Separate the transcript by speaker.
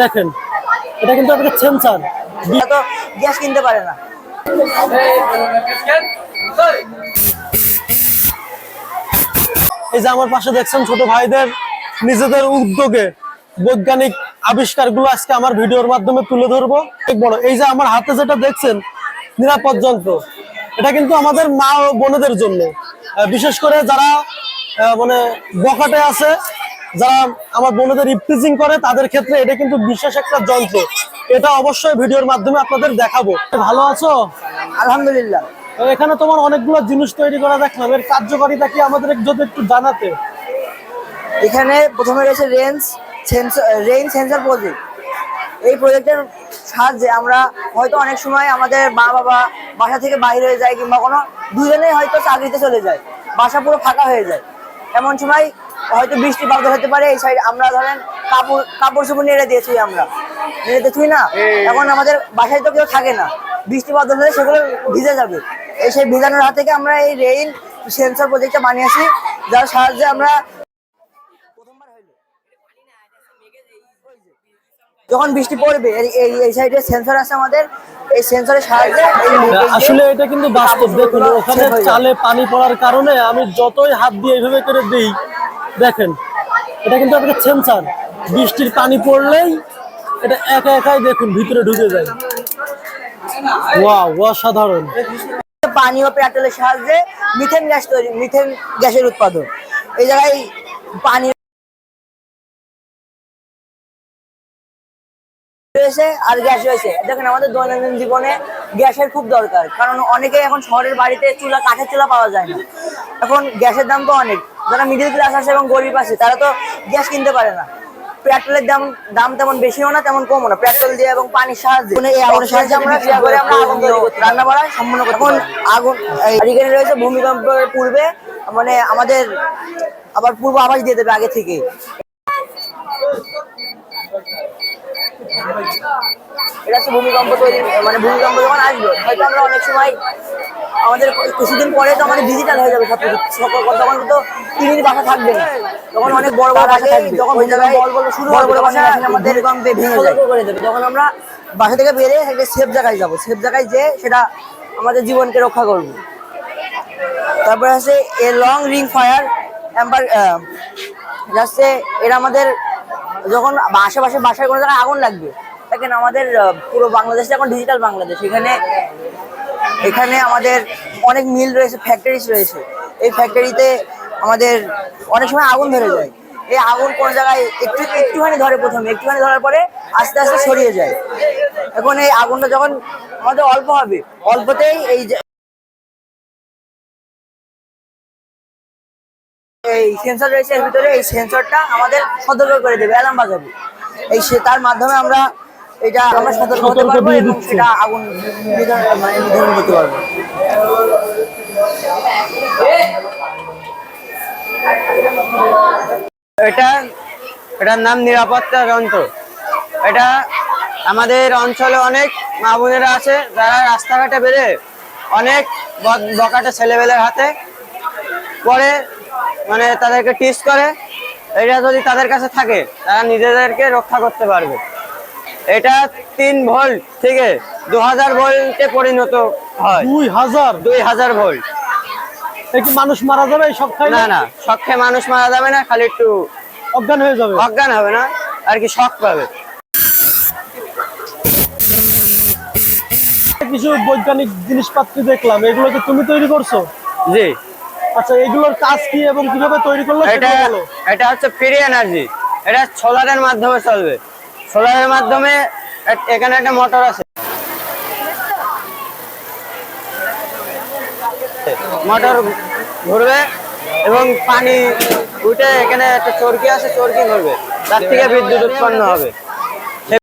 Speaker 1: দেখেন এটা কিন্তু একটা সেন্সার
Speaker 2: তো গ্যাস কিনতে পারে না।
Speaker 1: এই যে আমার পাশে দেখছেন ছোট ভাইদের নিজেদের উদ্যোগে বৈজ্ঞানিক আবিষ্কারগুলো আজকে আমার ভিডিওর মাধ্যমে তুলে ধরবো। বড় এই যে আমার হাতে যেটা দেখছেন নিরাপদ যন্ত্র এটা কিন্তু আমাদের মা ও বোনেদের জন্য। বিশেষ করে যারা মানে বকাটে আছে যারা আমার বোনেদের রিপ্রেজিং করে তাদের ক্ষেত্রে এটা কিন্তু বিশেষ একটা যন্ত্র। এটা অবশ্যই ভিডিওর মাধ্যমে আপনাদের দেখাবো। ভালো আছো?
Speaker 2: আলহামদুলিল্লাহ।
Speaker 1: এখানে তোমার অনেকগুলো জিনিস তৈরি করা দেখলাম। এর কার্যকারিতা কি আমাদের যদি একটু জানাতে?
Speaker 2: এখানে প্রথমে রয়েছে range sensor range sensor project. এই প্রজেক্টের সাহায্যে আমরা হয়তো অনেক সময় আমাদের মা বাবা বাসা থেকে বাইরে হয়ে যায় কিংবা কোনো দুজনেই হয়তো চাকরিতে চলে যায়। বাসা পুরো ফাঁকা হয়ে যায়। এমন সময় হয়তো বৃষ্টি বাদল হতে পারে এই সাইড আমরা ধরেন কাপড় কাপড় চোপড় নেড়ে দিয়েছি আমরা। নেড়ে দিয়েছি না এখন আমাদের বাসায় তো কেউ থাকে না। বৃষ্টি বাদল হলে সেগুলো ভিজে যাবে। এই সেই ভিজানোর হাত থেকে আমরা এই রেইন সেন্সর প্রজেক্টটা বানিয়েছি যার সাহায্যে আমরা যখন বৃষ্টি পড়বে এই- এই সাইডে সেন্সর আছে আমাদের এই সেন্সরের সাহায্যে
Speaker 1: আসলে এটা কিন্তু বাস্তব। দেখুন ওখানে চালে পানি পড়ার কারণে আমি যতই হাত দিয়ে এইভাবে করে দিই দেখেন, এটা কিন্তু একটা সেন্সার বৃষ্টির পানি পড়লেই এটা একা একাই দেখুন, ভিতরে ঢুকে যায়। ওয়াও অসাধারণ।
Speaker 2: পানি ও পেট্রোলের সাহায্যে মিথেন গ্যাস তৈরি মিথেন গ্যাসের উৎপাদন। এই জায়গায় পানি রয়েছে আর গ্যাস রয়েছে। দেখেন, আমাদের দৈনন্দিন জীবনে গ্যাসের খুব দরকার। কারণ অনেকে এখন শহরের বাড়িতে চুলা, কাঠের চুলা পাওয়া যায় না। এখন গ্যাসের দাম তো অনেক। যারা মিডিল ক্লাস আছে এবং গরিব আছে তারা তো গ্যাস কিনতে পারে না। পেট্রোলের দাম দাম তেমন বেশিও না তেমন কমও না। পেট্রোল দিয়ে এবং পানির সাহায্যে। এই আগুনের সাহায্যে আমরা ক্রিয়া করে আমরা আগুন তৈরি করতে রান্না বাড়া সম্পূর্ণ এখন আগুন এই এখানে রয়েছে ভূমিকম্পের পূর্বে মানে আমাদের আবার পূর্ব আভাস দিয়ে দেবে আগে থেকে। এটা হচ্ছে ভূমিকম্প তৈরি মানে ভূমিকম্প যখন আসবে হয়তো আমরা অনেক সময় আমাদের কিছুদিন পরে তো আমাদের ডিজিটাল হয়ে যাবে সব কিছু সকল তখন তো টিভির বাসা থাকবে না। তখন অনেক বড় বড় বাসা থাকবে। যখন বড় বড় শুরু বড় বড় বাসা আমাদের ভেঙে যায় করে দেবে তখন আমরা বাসা থেকে বেরিয়ে একটা সেফ জায়গায় যাব। সেফ জায়গায় যে সেটা আমাদের জীবনকে রক্ষা করবে। তারপরে আছে a long ring fire ember যাচ্ছে এরা আমাদের যখন আশেপাশে বাসায় কোনো জায়গায় আগুন লাগবে দেখেন আমাদের পুরো বাংলাদেশে এখন ডিজিটাল বাংলাদেশ। এখানে এখানে আমাদের অনেক মিল রয়েছে ফ্যাক্টরিজ রয়েছে। এই ফ্যাক্টরিতে আমাদের অনেক সময় আগুন ধরে যায়। এই আগুন কোন জায়গায় একটু একটুখানি ধরে প্রথমে, একটুখানি ধরার পরে আস্তে আস্তে ছড়িয়ে যায়। এখন এই আগুনটা যখন আমাদের অল্প হবে, অল্পতেই এই এই সেন্সর রয়েছে এর ভিতরে, এই সেন্সরটা আমাদের সতর্ক করে দেবে অ্যালার্ম বাজাবে। এই সে, তার মাধ্যমে আমরা এটা আমরা সতর্ক হতে পারব এবং সেটা আগুন মানে নিধন করতে পারব।
Speaker 3: এটা এটার নাম নিরাপত্তা যন্ত্র। এটা আমাদের অঞ্চলে অনেক মা বোনেরা আছে যারা রাস্তাঘাটে বেড়ে অনেক বকাটে ছেলেবেলের হাতে পরে মানে তাদেরকে টিস করে। এটা যদি তাদের কাছে থাকে তারা নিজেদেরকে রক্ষা করতে পারবে। এটা তিন ভোল্ট থেকে দু হাজার ভোল্টে পরিণত হয়।
Speaker 1: দুই হাজার
Speaker 3: দুই হাজার ভোল্ট।
Speaker 1: কি মানুষ মারা যাবে খাই
Speaker 3: না না? শখে মানুষ মারা যাবে না খালি একটু
Speaker 1: অজ্ঞান হয়ে যাবে।
Speaker 3: অজ্ঞান হবে না আর কি শখ পাবে।
Speaker 1: কিছু বৈজ্ঞানিক জিনিসপত্র দেখলাম এগুলো কি তুমি তৈরি করছ?
Speaker 3: জি।
Speaker 1: আচ্ছা এগুলোর কাজ কি এবং কীভাবে তৈরি করল
Speaker 3: এটা এটা হচ্ছে ফ্রি এনার্জি। এটা সোলারের মাধ্যমে চলবে। সোলারের মাধ্যমে এখানে একটা মোটর আছে। মোটর ঘুরবে এবং পানি উঠে এখানে একটা চরকি আছে, চরকি ঘুরবে। তার থেকে বিদ্যুৎ উৎপন্ন হবে।